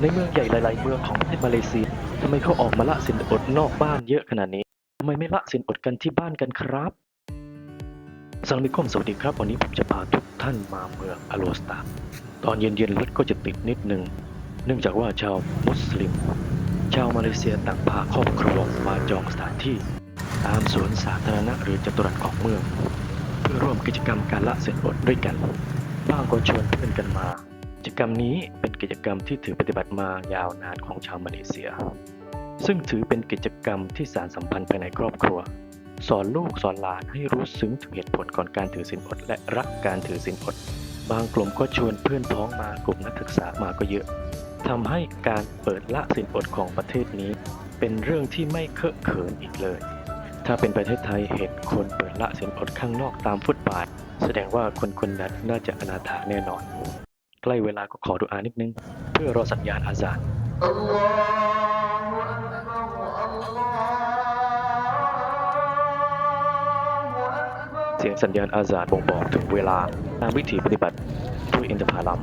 ในเมืองใหญ่หลายๆ เมืองของประเทศมาเลเซียทำไมเขาออกมาละสินอดนอกบ้านเยอะขนาดนี้ทำไมไม่ละสินอดกันที่บ้านกันครับสวัสดีครับสวัสดีครับ วันนี้ผมจะพาทุกท่านมาเมืองอโลสตาตอนเย็นๆรถก็จะติดนิดนึง เนื่องจากว่าชาวมุสลิม ชาวมาเลเซียต่างพาครอบครัวมาจองสถานที่ ตามสวนสาธารณะหรือจัตุรัสของเมือง เพื่อร่วมกิจกรรมการละสินอดด้วยกัน บ้างก็ชวนเพื่อนกันมา จกรรมนี้เป็นกิจกรรมที่ถือปฏิบัติมายาวนานของชาวมาเลเซีย ซึ่งถือเป็นกิจกรรมที่สารสัมพันธ์ภายในครอบครัว สอนลูกสอนหลานให้รู้ซึ้งถึงเหตุผลก่อนการถือศีลอด และรักการถือศีลอด บางกลุ่มก็ชวนเพื่อนพ้องมากลุ่มนักศึกษามาก็เยอะทำให้การเปิดละศีลอดของประเทศนี้ เป็นเรื่องที่ไม่เคอะเขินอีกเลย ถ้าเป็นประเทศไทยเห็นคนเปิดละศีลอดข้างนอกตามฟุตบาท แสดงว่าคนคนนั้นน่าจะอนาถาแน่นอน ใกล้เวลาก็ขอดุอานิดนึง เพื่อรอสัญญาณอาซานเสียงสัญญาณอาซานบ่งบอกถึงเวลาตามวิถีปฏิบัติด้วยอินทผลัม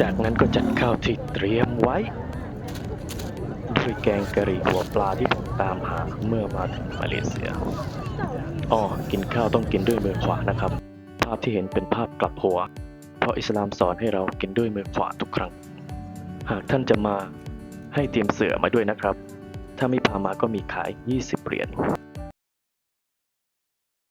จากนั้นก็จัดข้าวที่เตรียมไว้ด้วยแกงกะหรี่หัวปลาที่ผมตามหาเมื่อมาถึงมาเลเซียอ๋อกินข้าวต้องกินด้วยมือขวานะครับ ภาพที่เห็นเป็นภาพกลับหัว เพราะอิสลามสอนให้เรากินด้วยมือขวาทุกครั้ง หากท่านจะมาให้เตรียมเสือมาด้วยนะครับ ถ้าไม่พามาก็มีขาย 20 เหรียญ